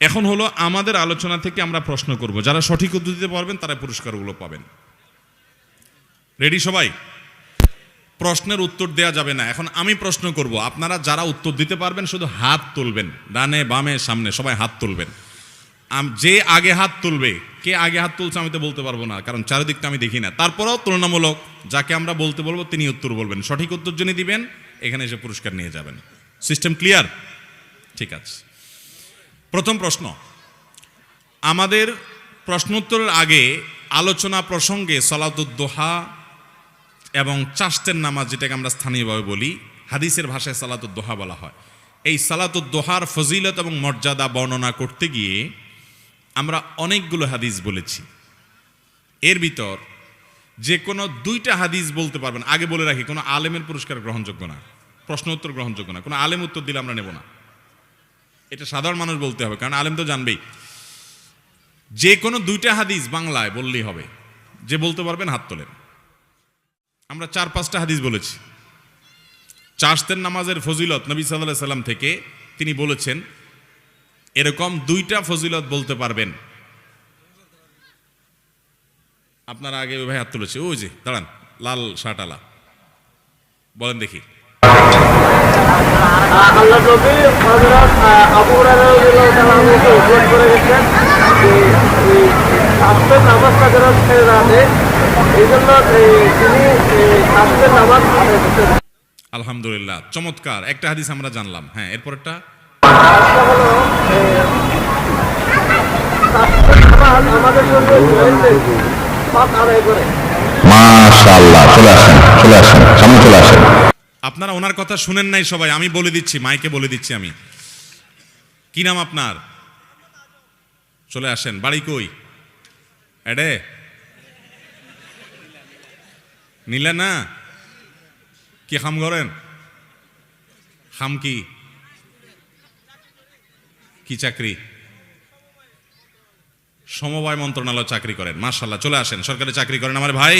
এখন হলো আমাদের আলোচনা থেকে আমরা প্রশ্ন করব। যারা সঠিক উত্তর দিতে পারবেন, তারা পুরস্কারগুলো পাবেন। রেডি সবাই? প্রশ্নের উত্তর দেয়া যাবে না। এখন আমি প্রশ্ন করব। আপনারা যারা উত্তর দিতে পারবেন, শুধু হাত তুলবেন। ডানে, বামে, সামনে, সবাই হাত তুলবেন। যে আগে হাত তুলবে, কে আগে হাত তুলছে আমি তো বলতে পারব না, কারণ চারিদিকটা আমি দেখি না। তারপরেও তুলনামূলক যাকে আমরা বলতে বলব, তিনি উত্তর বলবেন। সঠিক উত্তর যিনি দিবেন, এখানে এসে পুরস্কার নিয়ে যাবেন। সিস্টেম ক্লিয়ার ঠিক আছে। প্রথম প্রশ্ন। আমাদের প্রশ্নোত্তরের আগে আলোচনা প্রসঙ্গে সলাতুদ্দোহা এবং চাষ্টের নামাজ যেটাকে আমরা স্থানীয়ভাবে বলি, হাদিসের ভাষায় সালাতুদ্দোহা বলা হয়। এই সালাতুদ্দোহার ফজিলত এবং মর্যাদা বর্ণনা করতে গিয়ে আমরা অনেকগুলো হাদিস বলেছি। এর ভিতর যে কোনো দুইটা হাদিস বলতে পারবেন। আগে বলে রাখি, কোনো আলেমের পুরস্কার গ্রহণযোগ্য না প্রশ্ন উত্তর গ্রহণযোগ্য না, কোনো আলেম উত্তর দিলে আমরা নেব না। এটা সাধারণ মানুষ বলতে হবে, কারণ আলেম তো জানবেই। যে কোনো দুইটা হাদিস বাংলায় বললেই হবে, যে বলতে পারবেন হাত তোলেন। আমরা চার পাঁচটা হাদিস বলেছি। চাষতের নামাজের ফজিলত নবী সাল্লাহ সাল্লাম থেকে তিনি বলেছেন, এরকম দুইটা ফজিলত বলতে পারবেন। আপনারা আগে ভাই হাত তুলেছে, ওই যে, দাঁড়ান, লাল শার্টালা বলেন দেখি। আল্লাহ নবী হযরত আবু হুরায়রা রাদিয়াল্লাহু তাআলা আনহুকে উল্লেখ করে গেছেন। যে নামাজটা যারা ছেড়ে রাখে এই জন্য তিনি এই নামাজ আলহামদুলিল্লাহ। চমৎকার। একটা হাদিস আমরা জানলাম। হ্যাঁ এরপরটা করে। মাশাআল্লাহ চলে আসেন চলে আসেন সামনে চলে আসেন। আপনারা ওনার কথা শুনেন নাই সবাই, আমি বলে দিচ্ছি, মাইকে বলে দিচ্ছি আমি। কি নাম আপনার? চলে আসেন, বাড়ি কই? এডে নিলে না? কি খাম করেন? খাম কি? কি চাকরি? সমবায় মন্ত্রণালয় চাকরি করেন মার্শাল্লাহ চলে আসেন, সরকারি চাকরি করেন। আমার ভাই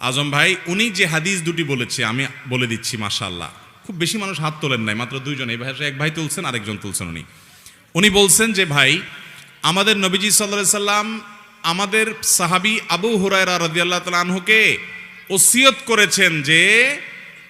আজম ভাই, উনি যে হাদিস দুটি বলেছে, আমি বলে দিচ্ছি মাশাল্লাহ খুব বেশি মানুষ হাত তোলেন নাই, মাত্র দুইজন। এই ভাই এক ভাই তুলছেন, আরেকজন তুলছেন উনি। উনি বলছেন যে, ভাই, আমাদের নবীজি সাল্লাহ সাল্লাম আমাদের সাহাবি আবু হুরায়রা রাদিয়াল্লাহু তাআলা আনহুকে ওসিয়ত করেছেন যে,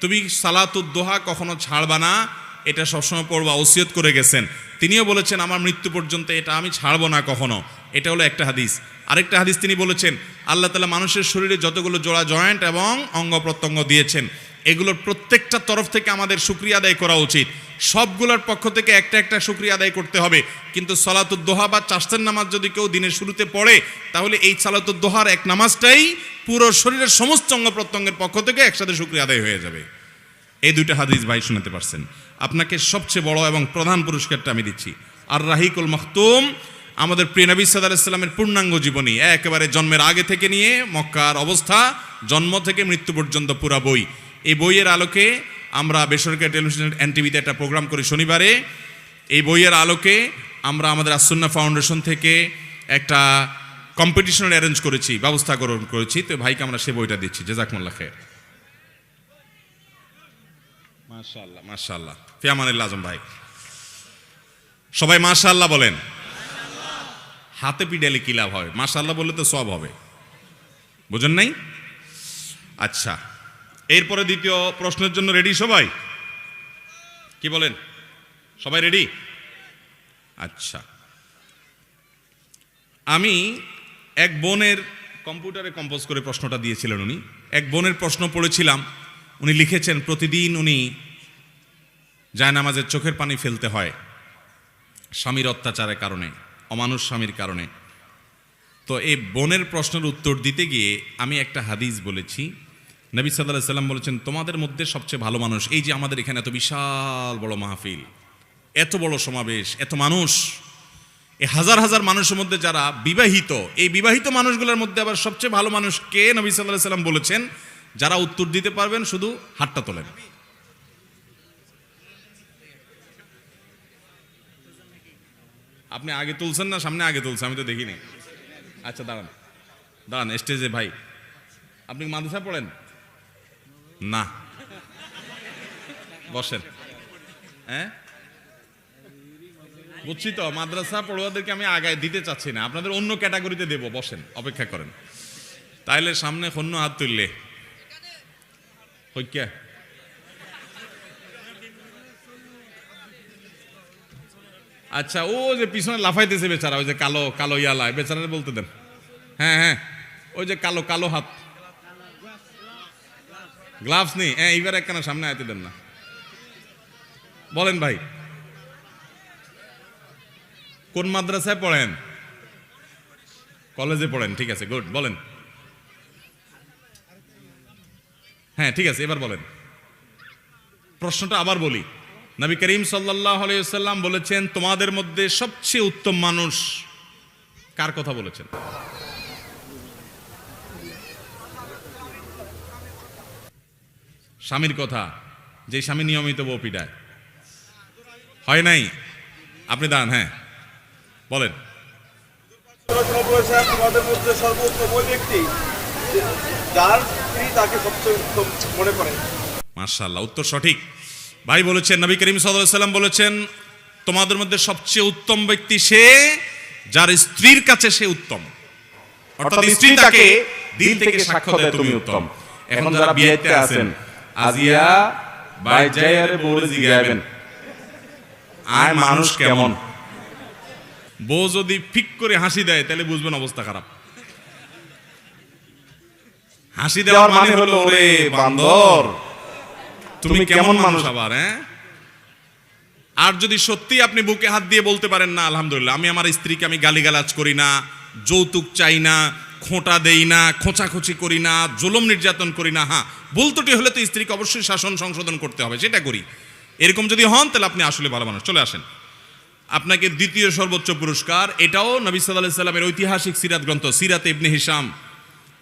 তুমি সালাতুদ্দোহা কখনো ছাড়বা না, এটা সবসময় পড়বা, ওসিয়ত করে গেছেন। তিনিও বলেছেন, আমার মৃত্যু পর্যন্ত এটা আমি ছাড়বো না কখনো। এটা হলো একটা হাদিস। আরেকটা হাদিস তিনি বলেছেন, আল্লাহ তালা মানুষের শরীরে যতগুলো জোড়া জয়েন্ট এবং অঙ্গ প্রত্যঙ্গ দিয়েছেন, এগুলোর প্রত্যেকটা তরফ থেকে আমাদের সুক্রিয়া আদায় করা উচিত। সবগুলোর পক্ষ থেকে একটা একটা সুক্রিয়া আদায় করতে হবে। কিন্তু সলাতুদ্দোহা বা চাষতের নামাজ যদি কেউ দিনের শুরুতে পড়ে, তাহলে এই সালাতুদ্দোহার এক নামাজটাই পুরো শরীরের সমস্ত অঙ্গ প্রত্যঙ্গের পক্ষ থেকে একসাথে সুক্রিয়া আদায় হয়ে যাবে। এই দুইটা হাদিস ভাই শোনাতে পারছেন। আপনাকে সবচেয়ে বড় এবং প্রধান পুরস্কারটা আমি দিচ্ছি। আর রাহিকুল মখতুম আমাদের প্রিয় নবী সাদা ইসলামের পূর্ণাঙ্গ জীবনী, একেবারে জন্মের আগে থেকে নিয়ে মক্কার অবস্থা, জন্ম থেকে মৃত্যু পর্যন্ত পুরা বই। এই বইয়ের আলোকে আমরা বেসরকারি টেলিভিশন এনটিভিতে একটা প্রোগ্রাম করি শনিবারে। এই বইয়ের আলোকে আমরা আমাদের আসন্না ফাউন্ডেশন থেকে একটা কম্পিটিশনের অ্যারেঞ্জ করেছি, ব্যবস্থা গ্রহণ করেছি। তো ভাইকে আমরা সে বইটা দিচ্ছি। জেজাকমুল্লা খের মাশাআল্লাহ মাশাআল্লাহ। ফিয়ামানিল্লাহ আজম ভাই। সবাই মাশাআল্লাহ বলেন। হাতে পিডালে কি লাভ হবে? মাশাআল্লাহ বললে তো সব হবে। বুঝেন নাই? আচ্ছা এরপরে দ্বিতীয় প্রশ্নের জন্য রেডি সবাই? কি বলেন? সবাই রেডি আচ্ছা আমি এক বোনের কম্পিউটারে কম্পোজ করে প্রশ্নটা দিয়েছিলেন উনি। এক বোনের প্রশ্ন পড়েছিলাম, উনি লিখেছেন, প্রতিদিন উনি যায় নামাজের চোখের পানি ফেলতে হয় স্বামীর অত্যাচারের কারণে। অমানুষ স্বামীর কারণে। তো এই বোনের প্রশ্নের উত্তর দিতে গিয়ে আমি একটা হাদিস বলেছি। নবী সাল্লাহ সাল্লাম বলেছেন, তোমাদের মধ্যে সবচেয়ে ভালো মানুষ, এই যে আমাদের এখানে এত বিশাল বড় মাহফিল, এত বড় সমাবেশ, এত মানুষ এই হাজার হাজার মানুষের মধ্যে যারা বিবাহিত, এই বিবাহিত মানুষগুলোর মধ্যে আবার সবচেয়ে ভালো মানুষ কে নবী সাল্লাহ সাল্লাম বলেছেন? যারা উত্তর দিতে পারবেন, শুধু হাতটা তোলেন। আপনি আগে তুলছেন না, সামনে আগে তুলছেন আমি তো দেখিনি। আচ্ছা দাঁড়ান। দাঁড়ান, স্টেজে, ভাই। আপনি মাদ্রাসা পড়েন? না। বসেন। হ্যাঁ? বুঝছি তো, মাদ্রাসা পড়ুয়াদেরকে আমি আগায় দিতে চাচ্ছি না। আপনাদের অন্য ক্যাটাগরিতে দেব, বসেন, অপেক্ষা করেন। তাইলে সামনে খন্য হাত তুললে। হইক্যা? আচ্ছা ও যে পিছনে লাফাইতেছে বেচারা, ওই যে কালো কালো ইয়ালা বেচারা বলতে দেন। হ্যাঁ হ্যাঁ ওই যে কালো কালো হাত। গ্লাভস নেই। হ্যাঁ এইবার একখানা সামনে আইতে দেন না। বলেন ভাই, কোন মাদ্রাসায় পড়েন? কলেজে পড়েন, ঠিক আছে, গুড, বলেন। হ্যাঁ ঠিক আছে, এবার বলেন। প্রশ্নটা আবার বলি। নবী করিম সাল্লাহ আলাইসাল্লাম বলেছেন তোমাদের মধ্যে সবচেয়ে উত্তম মানুষ কার কথা বলেছেন? স্বামীর কথা যে স্বামী নিয়মিত বউ পিডায় হয় নাই? আপনি দাঁড়ান হ্যাঁ। বলেন। তোমাদের মধ্যে সর্বোত্তম ওই ব্যক্তি যার স্ত্রী তাকে সবচেয়ে উত্তম মনে করেন মার্শাল্লাহ উত্তর সঠিক। ভাই বলেছেন নবী করিম সাল্লাম বলেছেন তোমাদের মধ্যে সবচেয়ে উত্তম ব্যক্তি সে যার স্ত্রীর কাছে সে উত্তম। অর্থাৎ স্ত্রী তাকে দিল থেকে সাক্ষ্য দেয় তুমি উত্তম। এখন যারা বিয়েতে আছেন আজিয়া বাই যাইয়ারে বউরে জিগাইবেন। আয় মানুষ কেমন? বউ যদি ফিক করে হাসি দেয় তাহলে বুঝবেন অবস্থা খারাপ। হাসি দেওয়ার মানে হলো রে বান্দর তুমি কেমন মানুষ আবার হ্যাঁ? আর যদি সত্যি আপনি বুকে হাত দিয়ে বলতে পারেন না আলহামদুলিল্লাহ আমি আমার স্ত্রীকে আমি গালিগালাজ করি না যৌতুক চাই না খোঁটা দেই না খোঁচাখুচি করি না জুলম নির্যাতন করি না হ্যাঁ বলতোটি হলে তো স্ত্রীকে অবশ্যই শাসন সংশোধন করতে হবে সেটা করি। এরকম যদি হন তাহলে আপনি আসলে ভালো মানুষ। চলে আসেন। আপনাকে দ্বিতীয় সর্বোচ্চ পুরস্কার এটাও নবী সাল্লাহ সাল্লামের ঐতিহাসিক সিরাত গ্রন্থ সিরাত ইবনে হিসাম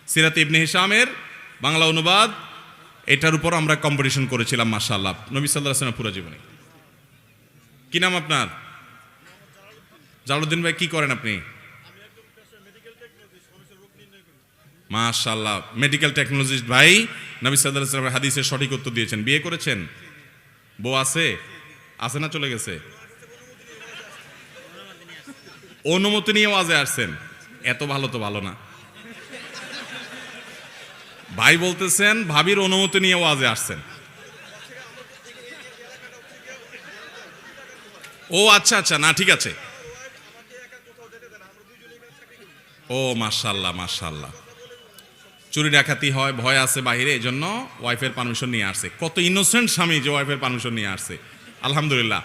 সিরাত ইবনে হিসামের বাংলা অনুবাদ এটার উপর আমরা কম্পিটিশন করেছিলাম, মাশাআল্লাহ। নবী সাল্লাহ আসলামের পুরো জীবনে। কি নাম আপনার? জালালউদ্দিন ভাই, কি করেন আপনি? মাশাআল্লাহ মেডিকেল টেকনোলজিস্ট ভাই, নবী সাল্লাহ হাদিসের সঠিক উত্তর দিয়েছেন। বিয়ে করেছেন? বউ আছে? আছে না চলে গেছে? অনুমতি নিয়ে ওয়াজে আসছেন। এত ভালো তো ভালো না। ভাই বলতেছেন, ভাবির অনুমতি নিয়ে ওয়াজে আসছেন। ও আচ্ছা আচ্ছা না, ঠিক আছে। ও, মাশাল্লাহ মাশাল্লাহ। চুরি ডাকাতি হয়, ভয় আছে বাইরে এই জন্য ওয়াইফের পারমিশন নিয়ে আসছে। কত ইনোসেন্ট স্বামী যে ওয়াইফের পারমিশন নিয়ে আসছে। আলহামদুলিল্লাহ।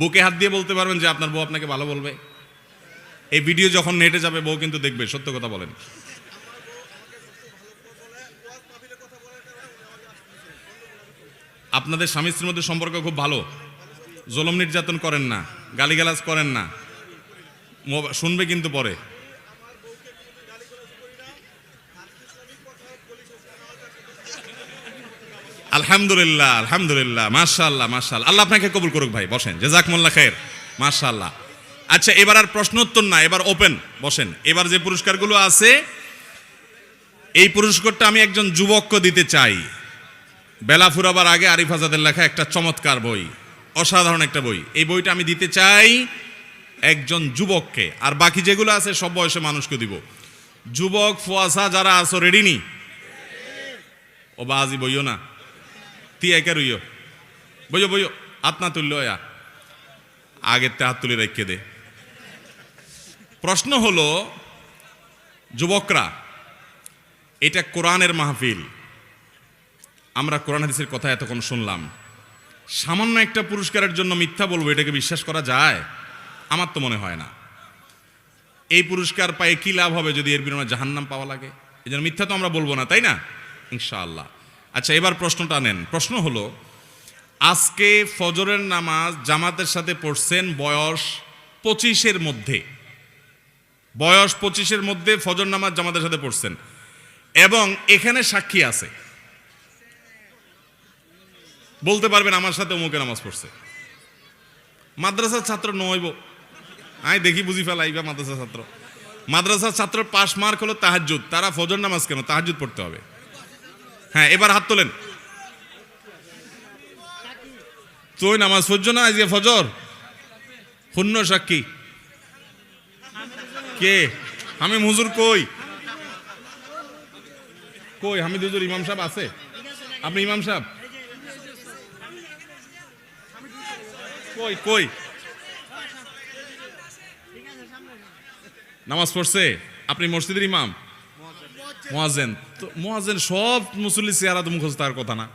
বুকে হাত দিয়ে বলতে পারবেন যে আপনার বউ আপনাকে ভালো বলবে। এই ভিডিও যখন নেটে যাবে, বউ কিন্তু দেখবে, সত্য কথা বলেন। আপনাদের স্বামী স্ত্রীর মধ্যে সম্পর্ক খুব ভালো। জলম নির্যাতন করেন না, গালিগালাজ করেন না। শুনবে কিন্তু পরে। আলহামদুলিল্লাহ আলহামদুলিল্লাহ, মাশাআল্লাহ মাশাআল্লাহ। আল্লাহ আপনাকে কবুল করুক ভাই, বসেন। জাজাকমুল্লাহ খায়ের মাশাআল্লাহ। আচ্ছা এবার আর প্রশ্ন উত্তর না, এবার ওপেন বসেন। এবার যে পুরস্কারগুলো আছে, এই পুরস্কারটা আমি একজন যুবককে দিতে চাই। বেলা ফুরাবার আগে আরিফ আজাদের লেখা একটা চমৎকার বই, অসাধারণ একটা বই। এই বইটা আমি দিতে চাই একজন যুবককে, আর বাকি যেগুলো আছে সব বয়সে মানুষকে দিব। যুবক ফুয়াশা যারা আছো রেডি নি? ও বাজি বইও না। তি একে রইও। বইও বইও। হাত না তুললো আগের তে হাত তুলে রেখে দে। প্রশ্ন হলো, যুবকরা, এটা কোরআনের মাহফিল। আমরা কোরআন হাদিসের কথা এতক্ষণ শুনলাম। সামান্য একটা পুরস্কারের জন্য মিথ্যা বলব, এটাকে বিশ্বাস করা যায়? আমার তো মনে হয় না। এই পুরস্কার পায়ে কি লাভ হবে যদি এর বিনিময়ে জাহান্নাম পাওয়া লাগে? এই জন্য মিথ্যা তো আমরা বলব না, তাই না? ইনশাআল্লাহ। আচ্ছা এবার প্রশ্নটা নেন। প্রশ্ন হলো, আজকে ফজরের নামাজ জামাতের সাথে পড়ছেন বয়স পঁচিশের মধ্যে। বয়স পঁচিশের মধ্যে ফজর নামাজ জামাতের সাথে পড়ছেন। এবং এখানে সাক্ষী আছে। বলতে পারবেন আমার সাথে অমুকে নামাজ পড়ছে। মাদ্রাসার ছাত্র নইব। আই দেখি বুঝি ফেলাইবা মাদ্রাসার ছাত্র। মাদ্রাসার ছাত্র পাশ মার্ক হলো তাহাজুদ তারা ফজর নামাজ কেন? তাহাজুদ পড়তে হবে। হ্যাঁ এবার হাত তোলেন। তুই নামাজ পড়ছো না? আজকে ফজর? শূন্য সাক্ষী। কে? আমি হুজুর কই? কই? হামিদ হুজুর ইমাম সাহেব আছে? আপনি ইমাম সাহেব? কই কই? নামাজ পড়ছে? আপনি মসজিদের ইমাম? মোয়াজেন তো মোয়াজেন সব মুসল্লি চেহারা তো মুখস্থ, তার কথা না।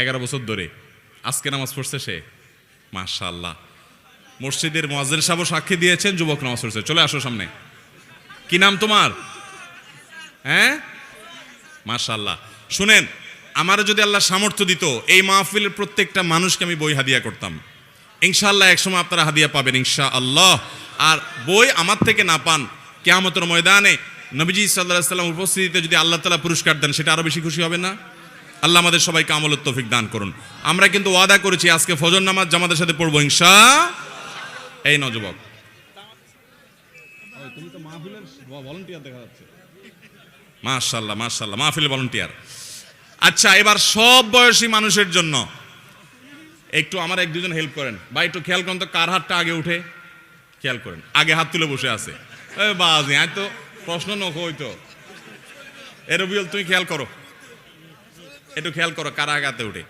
এগারো বছর ধরে। আজকে নামাজ পড়ছে সে? মাশাল্লাহ মসজিদের মোয়াজেন সাহেব সাক্ষী দিয়েছেন, যুবক নামাজ পড়ছে। চলে আসো সামনে। কি নাম তোমার? হ্যাঁ? মাশাল্লাহ শুনেন আমার যদি আল্লাহ সামর্থ্য দিত এই মাহফিলের প্রত্যেকটা মানুষকে আমি বই হাদিয়া করতাম। ইনশাআল্লাহ একসময় আপনারা হাদিয়া পাবেন ইনশা আল্লাহ আর বই আমার থেকে না পান কেয়ামতের ময়দানে নবীজি সাল্লাহ সাল্লাম উপস্থিতিতে যদি আল্লাহ তালা পুরস্কার দেন সেটা আরও বেশি খুশি হবে না? আল্লাহ আমাদের সবাইকে আমলের তৌফিক দান করুন। আমরা কিন্তু ওয়াদা করেছি আজকে ফজর নামাজ জামাতের সাথে পড়ব ইনশা এই নজবক মাশাল্লাহ মাশাল্লাহ মাহফিল ভলান্টিয়ার আচ্ছা এবার সব বয়সী মানুষের জন্য একটু আমার এক দুজন হেল্প করেন। বা একটু খেয়াল করেন তো, কার হাতটা আগে উঠে? খেয়াল করেন, আগে হাত তুলে বসে আছে। তো, প্রশ্ন নখ হইতো এ রবিউল, তুমি খেয়াল করো। একটু খেয়াল করো, কার আগে হাতে উঠে।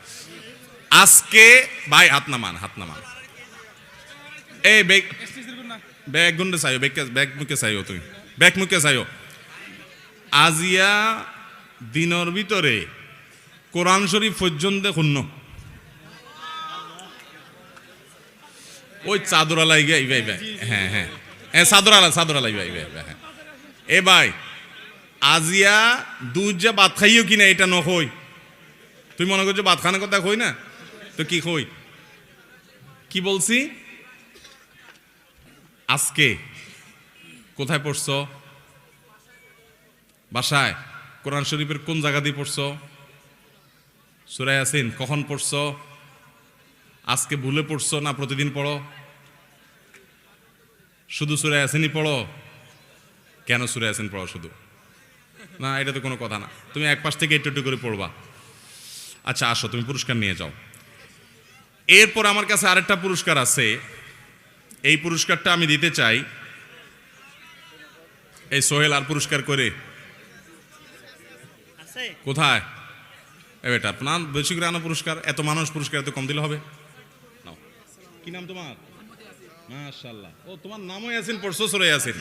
আজকে, ভাই, হাত নামান হাত নামান। এই ব্যাগ গুন্ডে চাইও বেগ ব্যাগ মুখে চাইও তুমি। ব্যাগ মুখে চাইও। আজিয়া, দিনের ভিতরে কোরআন শরীফ পর্যন্ত শূন্য ওই চাদর আলাই ইবা ইবা হ্যাঁ হ্যাঁ। হ্যাঁ চাদর আলা চাদর আলাই ইবা ইবা ইবা, হ্যাঁ। এ ভাই আজিয়া দুধ যে ভাত খাইও কিনা এটা নকই তুই মনে করছ ভাত খানোর কথা কই না? তো কি কই? কি বলছি? আজকে কোথায় পড়ছো? বাসায়? কোরআন শরীফের কোন জায়গা দিয়ে পড়ছো? সুরাই আসিন কখন পড়ছো? আজকে ভুলে পড়ছো না প্রতিদিন পড়ো? শুধু সুরাই আসেনই পড়ো? কেন সুরাই আসেন পড়ো শুধু? না এটা তো কোনো কথা না। তুমি এক পাশ থেকে একটু একটু করে পড়বা। আচ্ছা আসো তুমি পুরস্কার নিয়ে যাও। এরপর আমার কাছে আরেকটা পুরস্কার আছে। এই পুরস্কারটা আমি দিতে চাই। এই সোহেল আর পুরস্কার করে। কোথায়? বেটা আপনার বেশি করে আনো পুরস্কার, এত মানুষ পুরস্কার এত কম দিলে হবে। কি নাম তোমার? মাশাল্লাহ ও, তোমার নামও ইয়াসিন পড়ছো সুরে ইয়াসিন।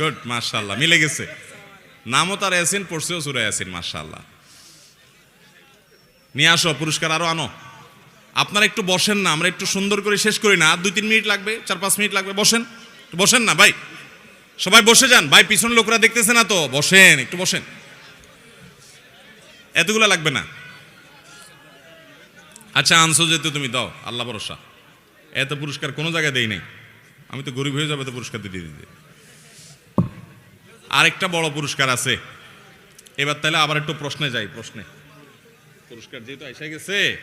গুড মাশাল্লাহ মিলে গেছে। নামও তার ইয়াসিন পড়ছেও সুরে ইয়াসিন মাশাল্লাহ নিয়ে আসো, পুরস্কার আরও আনো। আপনারা একটু বসেন না, আমরা একটু সুন্দর করে শেষ করি না। আর দুই, তিন মিনিট লাগবে, চার, পাঁচ মিনিট লাগবে। বসেন বসেন না, ভাই। সবাই বসে যান। ভাই পিছন লোকরা দেখতেছে না তো। বসেন, একটু বসেন। এতগুলো লাগবে না। আচ্ছা আনসো যেহেতু তুমি দাও, আল্লাহ ভরসা। এত পুরস্কার কোনো জায়গায় দেই নাই। আমি তো গরিব হয়ে যাবে, তো পুরস্কার দিতে দিতে। আরেকটা বড় পুরস্কার আছে। এবার তাহলে আবার একটু প্রশ্নে যাই, প্রশ্নে। পুরস্কার যেহেতু এসে গেছে,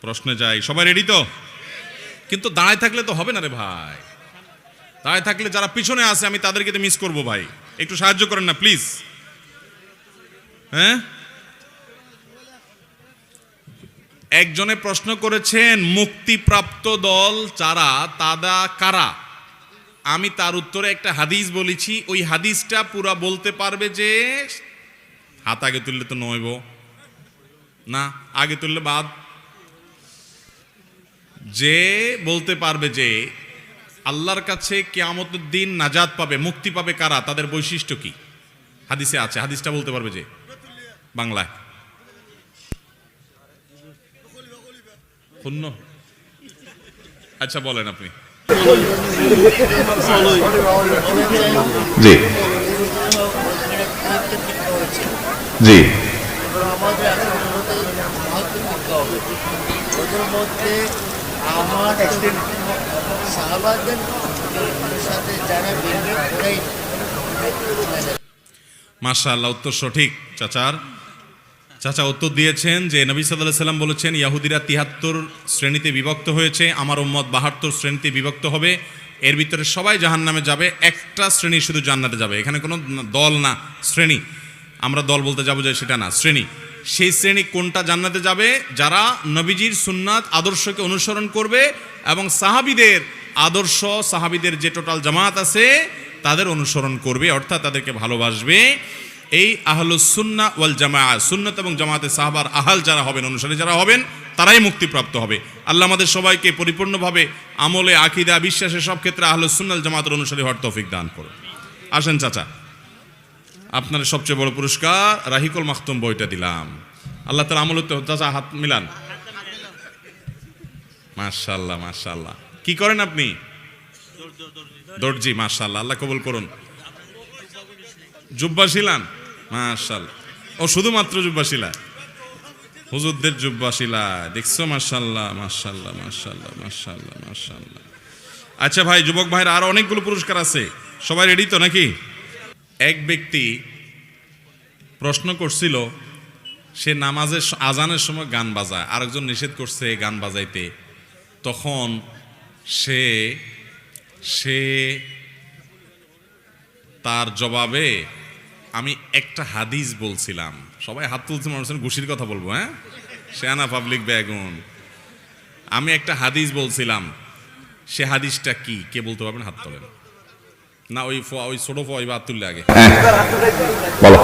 প্রশ্নে যাই। সবাই রেডি তো? কিন্তু দাঁড়ায় থাকলে তো হবে না রে ভাই। দাঁড়ায় থাকলে যারা পিছনে আছে, আমি তাদেরকে তো মিস করব ভাই। একটু সাহায্য করেন না প্লিজ হ্যাঁ? একজনে প্রশ্ন করেছেন, মুক্তিপ্রাপ্ত দল যারা তাদা কারা? আমি তার উত্তরে একটা হাদিস বলেছি। ওই হাদিসটা পুরা বলতে পারবে যে, হাত আগে তুললে তো নইব না, আগে তুললে বাদ। যে বলতে পারবে যে, আল্লাহর কাছে কেয়ামতের দিন নাজাত পাবে, মুক্তি পাবে কারা? তাদের বৈশিষ্ট্য কি? হাদিসে আছে, হাদিসটা বলতে পারবে যে, বাংলায়। শূন্য আচ্ছা বলেন আপনি। জি। জি। আমার সাহাবাদের সাথে যারা মাশাআল্লাহ উত্তর সঠিক চাচার। চাচা উত্তর দিয়েছেন যে নবী সাল্লাহ সাল্লাম বলেছেন, ইয়াহুদিরা তিহাত্তর শ্রেণীতে বিভক্ত হয়েছে, আমার উম্মত বাহাত্তর শ্রেণীতে বিভক্ত হবে। এর ভিতরে সবাই জাহান নামে যাবে, একটা শ্রেণি শুধু জান্নাতে যাবে। এখানে কোনো দল না, শ্রেণি। আমরা দল বলতে যাব যে সেটা না, শ্রেণি। সেই শ্রেণি কোনটা জান্নাতে যাবে? যারা নবীজির সুন্নাত আদর্শকে অনুসরণ করবে এবং সাহাবিদের আদর্শ, সাহাবিদের যে টোটাল জামাত আছে, তাদের অনুসরণ করবে, অর্থাৎ তাদেরকে ভালোবাসবে। এই আহলুস সুন্না ওয়াল জামা সুন্নত এবং জামাতে সাহাবার আহাল যারা হবেন, অনুসারী যারা হবেন, তারাই মুক্তিপ্রাপ্ত হবে। আল্লাহ আমাদের সবাইকে পরিপূর্ণভাবে আমলে, আকিদা বিশ্বাসে সব ক্ষেত্রে আহলুস সুন্নাল জামাতের অনুসারী হওয়ার তৌফিক দান করুন। আসেন চাচা, আপনার সবচেয়ে বড় পুরস্কার রাহিকুল মাখতুম বইটা দিলাম। আল্লাহ তার আমল চাচা, হাত মিলান। মাশাল্লাহ মাশাল্লাহ কি করেন আপনি? দর্জি মাশাল্লাহ আল্লাহ কবুল করুন। জুব্বা শিলান? মাশাল্লাহ। ও, শুধুমাত্র জুব্বা শিলা? হুজুরদের জুব্বা শিলা। দেখছ? মাশাল্লাহ মাশাল্লাহ মাশাল্লাহ মাশাল্লাহ মাশাল্লাহ। আচ্ছা ভাই, যুবক ভাইয়ের আরও অনেকগুলো পুরস্কার আছে। সবাই রেডি তো নাকি? এক ব্যক্তি প্রশ্ন করছিল, সে নামাজের আজানের সময় গান বাজায়। আরেকজন নিষেধ করছে গান বাজাইতে। তখন সে সে তার জবাবে আমি একটা হাদিস বলছিলাম। সবাই হাত তুলছে মানুষের ঘুষির কথা বলব হ্যাঁ? শেয়ানা পাবলিক ব্যাগুন আমি একটা হাদিস বলছিলাম সে হাদিসটা কি? কে বলতে পারবেন? হাত তোলেন। না ওই ফোয়া ওই ছোট ফোয়া ওই বাদ তুললে আগে বলো।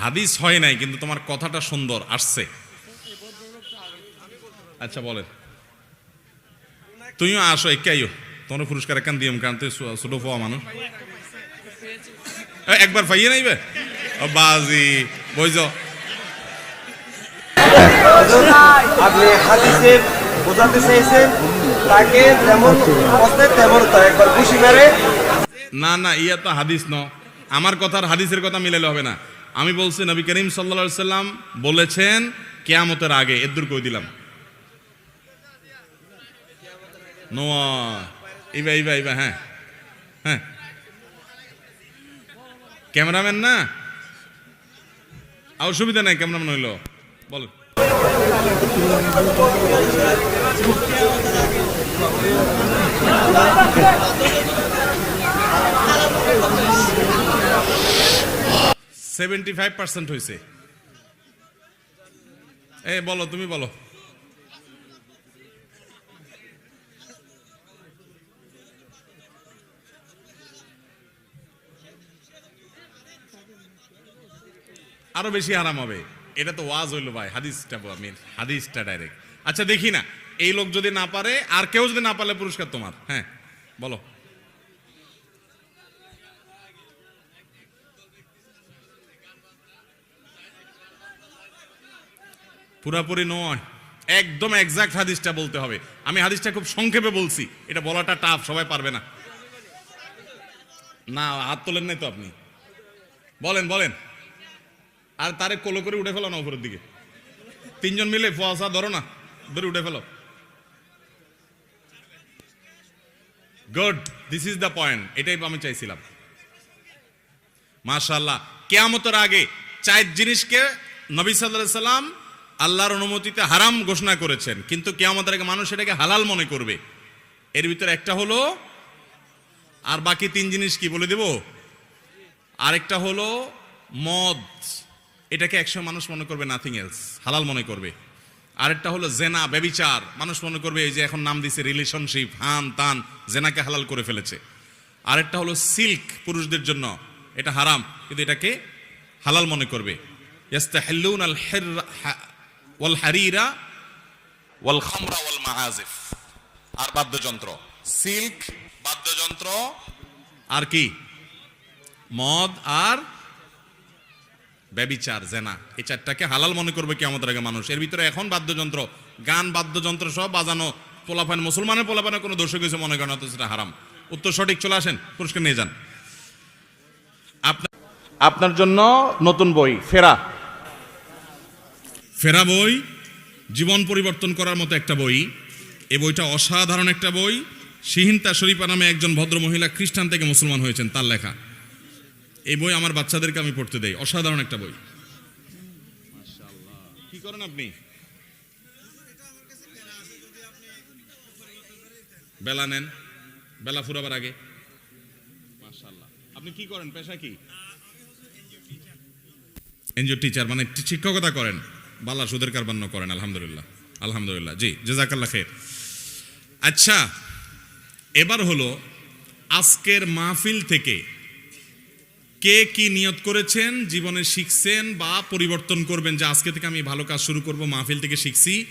হাদিস হয় নাই কিন্তু তোমার কথাটা সুন্দর আসছে। আচ্ছা বলেন। তুমিও আসো একাইও। তোমার পুরস্কার একান দিও কারণ তুই ছোট ফোয়া মানুষ। একবার পাইয়ে নাইবে? বাজি বইজ। আপনি হাদিসের বোঝাতে চেয়েছেন তাকে যেমন তেমন তা একবার খুশি মেরে। না না ইয়া তো হাদিস ন। আমার কথার হাদিসের কথা মিলালে হবে না। আমি বলছি নবী করিম সাল্লা সাল্লাম বলেছেন কেয়ামতের আগে এদুর কই দিলাম। নোয়া ইবা ইবা হ্যাঁ হ্যাঁ ক্যামেরাম্যান না অসুবিধা নাই ক্যামেরাম্যান হইল বলেন সেভেন্টি ফাইভ পার্সেন্ট হয়েছে এ বলো তুমি বলো আরও বেশি আরাম হবে। এটা তো ওয়াজ হইল ভাই, হাদিসটা আমি হাদিসটা ডাইরেক্ট আচ্ছা দেখি না, এই লোক যদি না পারে, আর কেউ যদি না পারলে পুরস্কার তোমার হ্যাঁ বলো। পুরাপুরি নয়, একদম এক্সাক্ট হাদিসটা বলতে হবে। আমি হাদিসটা খুব সংক্ষেপে বলছি, এটা বলাটা টাফ সবাই পারবে না। না, হাত তোলেন নাই তো আপনি। বলেন বলেন। আর তারে কোলো করে উঠে ফেলো না উপরের দিকে। তিনজন মিলে ফোয়াশা ধরো না, ধরে উঠে ফেলো। Good this is the point এটাই আমি চাইছিলাম। মাশাল্লাহ কেয়ামতের আগে চার জিনিসকে নবী সাল্লাহ সাল্লাম আল্লাহর অনুমতিতে হারাম ঘোষণা করেছেন, কিন্তু কেয়ামতের আগে মানুষ এটাকে হালাল মনে করবে। এর ভিতরে একটা হলো, আর বাকি তিন জিনিস কি বলে দেব? আরেকটা হলো মদ। এটাকে একসময় মানুষ মনে করবে নাথিং এলস হালাল মনে করবে। আরেকটা হলো জেনা, ব্যবিচার। মানুষ মনে করবে এই যে এখন নাম দিছে রিলেশনশিপ হান, তান, জেনাকে হালাল করে ফেলেছে। আরেকটা হলো সিল্ক পুরুষদের জন্য। এটা হারাম, কিন্তু এটাকে হালাল মনে করবে। ওয়াল ওয়াল আর বাদ্যযন্ত্র। সিল্ক বাদ্যযন্ত্র, আর কি? মদ আর ব্যবিচার, জেনা। এই চারটাকে হালাল মনে করবে কি আমাদের আগে মানুষ। এর ভিতরে এখন বাদ্যযন্ত্র, গান, বাদ্যযন্ত্র সব বাজানো, পোলাপান, মুসলমানের পোলাপানে কোনো দোষ কিছু মনে করেন তো সেটা হারাম। উত্তর সঠিক, চলে আসেন, পুরস্কার নিয়ে যান। আপনার আপনার জন্য নতুন বই, ফেরা। ফেরা বই, জীবন পরিবর্তন করার মতো একটা বই। এই বইটা অসাধারণ একটা বই। সিহিন্তা শরীফা নামে একজন ভদ্র মহিলা খ্রিস্টান থেকে মুসলমান হয়েছেন, তার লেখা। এই বই আমার বাচ্চাদেরকে আমি পড়তে দেই। অসাধারণ একটা বই। কি করেন আপনি? বেলা নেন। বেলা ফুরাবার আগে। আপনি কি করেন? পেশা কি? এনজিও টিচার মানে শিক্ষকতা করেন। বালা সুদের কারবান্ন করেন আলহামদুলিল্লাহ। আলহামদুলিল্লাহ। জি জেজাকাল্লাহ খের। আচ্ছা এবার হলো আজকের মাহফিল থেকে কে কি নিয়ত করেছেন, জীবনে শিখছেন বা পরিবর্তন করবেন, যে আজকে থেকে আমি ভালো কাজ শুরু করব, মাহফিল থেকে শিখছি।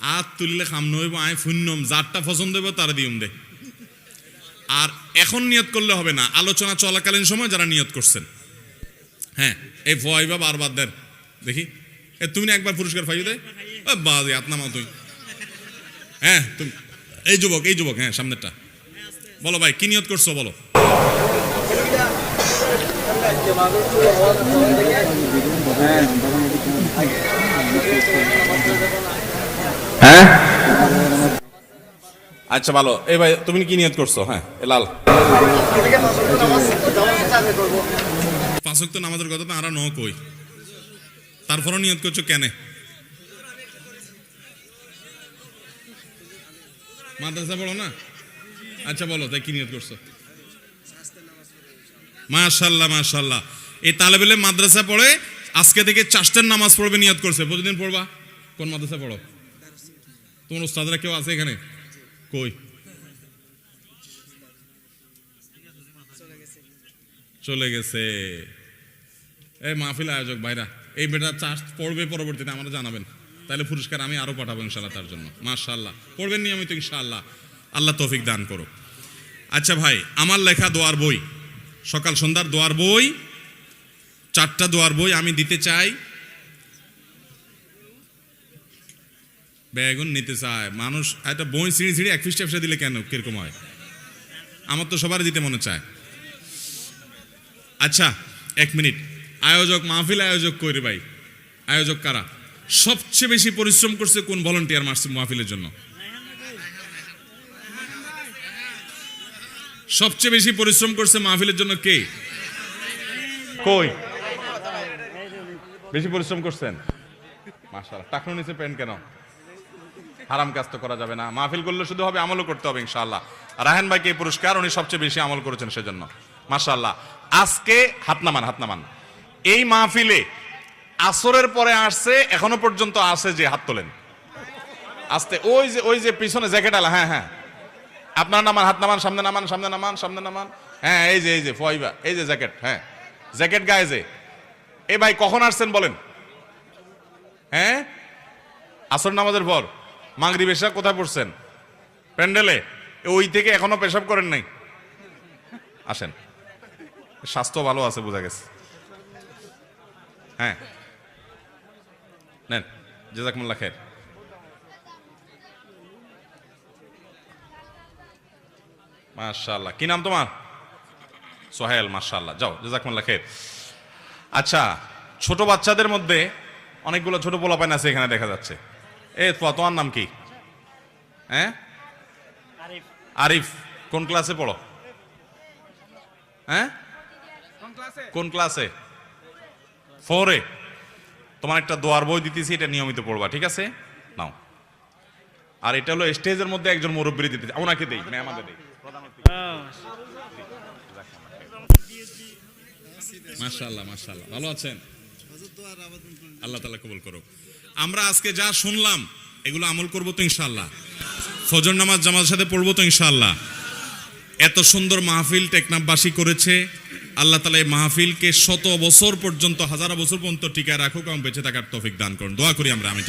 আর তুললে খাম নইব, আয় শূন্যম যারটা পছন্দ হইব তারা দিউম দে। আর এখন নিয়ত করলে হবে না, আলোচনা চলাকালীন সময় যারা নিয়ত করছেন। হ্যাঁ এই ভয় বা বারবার দেন। দেখি। এ, তুমি না একবার পুরস্কার পাইও দে। বাজে আত তুই হ্যাঁ তুমি এই যুবক এই যুবক হ্যাঁ সামনেরটা। বলো ভাই, কি নিয়ত করছ, বলো। হ্যাঁ? আচ্ছা ভালো। এই ভাই তুমি কি নিয়ত করছ? হ্যাঁ এ লাল। পাঁচক তো নামাজের কথা তো আরা ন কই তারপরও নিয়ত করছ কেন? মাদ্রাসা বলো না? আচ্ছা বলো তাই কি নিয়ত করছ? মাশাল্লাহ মাশাল্লাহ। এই তালেবেলে মাদ্রাসা পড়ে, আজকে থেকে চারটের নামাজ পড়বে, নিয়ত করছে। প্রতিদিন পড়বা? কোন মাদ্রাসা পড়ো? তোমার উস্তাদরা কেউ আছে এখানে? কই? চলে গেছে। এই মাহফিল আয়োজক ভাইরা, এই বেটা চার্জ পড়বে পরবর্তীতে আমরা জানাবেন। তাহলে পুরস্কার আমি আরও পাঠাবো ইনশাল্লাহ তার জন্য। মাশাল্লাহ পড়বেন নিয়মিত ইনশাআল্লাহ। আল্লাহ তৌফিক দান করো আচ্ছা ভাই, আমার লেখা দোয়ার বই। সকাল সন্ধ্যার দোয়ার বই, চারটা দোয়ার বই আমি দিতে চাই। বেগুন নিতে চায়। মানুষ, একটা বই ছিঁড়ি ছিঁড়ি এক ফিসটা ফিসা দিলে কেন? কীরকম হয়? আমার তো সবার দিতে মনে চায়। আচ্ছা এক মিনিট। আয়োজক, মাহফিল আয়োজক কইরে ভাই? আয়োজক কারা? সবচেয়ে বেশি পরিশ্রম করছে কোন ভলেন্টিয়ার মাহফিলের জন্য? সবচেয়ে বেশি পরিশ্রম করছে মাহফিলের জন্য কে? কই? বেশি পরিশ্রম করছেন? মাশাআল্লাহ। টাকনো নিচে পেন কেন? হারাম কাজ তো করা যাবে না। মাহফিল করলে শুধু হবে, আমলও করতে হবে ইনশাআল্লাহ। রাহেন ভাইকে এই পুরস্কার উনি সবচেয়ে বেশি আমল করেছেন সেজন্য। মাশাআল্লাহ। আজকে হাতনামান হাতনামান। এই মাহফিলে আসরের পরে আসছে, এখনও পর্যন্ত আসে যে হাত তোলেন। আস্তে, ওই যে ওই যে পিছনে জ্যাকেট আলা হ্যাঁ হ্যাঁ। আপনার নামান, হাত নামান, সামনে নামান সামনে নামান সামনে নামান। হ্যাঁ এই যে এই যে, ফয়বা, এই যে জ্যাকেট হ্যাঁ। জ্যাকেট গায়ে যে। এই ভাই, কখন আসছেন বলেন? হ্যাঁ? আসর নামাজের পর। মাগরি বেশা কোথায় পড়ছেন? প্যান্ডেলে? ওই থেকে এখনও পেশাব করেন নাই? আসেন। স্বাস্থ্য ভালো আছে, বোঝা গেছে। হ্যাঁ। নেন জেজাকমুল্লা খের মাশাআল্লাহ। কি নাম তোমার? সোহেল মাশাআল্লাহ। যাও জেজাকমুল্লা খের। আচ্ছা ছোট বাচ্চাদের মধ্যে অনেকগুলো ছোট পোলাপাইন আছে এখানে দেখা যাচ্ছে। এ তো তোমার নাম কি? হ্যাঁ? আরিফ। কোন ক্লাসে পড়ো? হ্যাঁ? কোন ক্লাসে? ফোরে। তোমার একটা দোয়ার বই দিতেছি এটা নিয়মিত পড়বা ঠিক আছে? নাও। আর এটা হলো স্টেজের মধ্যে একজন মুরব্বী দিতে ওনাকে দেই ম্যাম আমাদের দেই। মাশাআল্লাহ মাশাআল্লাহ। ভালো আছেন? আল্লাহ তাআলা কবুল করো আমরা আজকে যা শুনলাম, এগুলো আমল করব তো ইনশাআল্লাহ। ফজর নামাজ জামাতের সাথে পড়ব তো ইনশাআল্লাহ। এত সুন্দর মাহফিল টেকনাফবাসী করেছে। আল্লাহ তালা এই মাহফিলকে শত বছর পর্যন্ত, হাজার বছর পর্যন্ত টিকায় রাখুক এবং বেঁচে থাকার তৌফিক দান করুন। দোয়া করি আমরা, আমি ঠিক?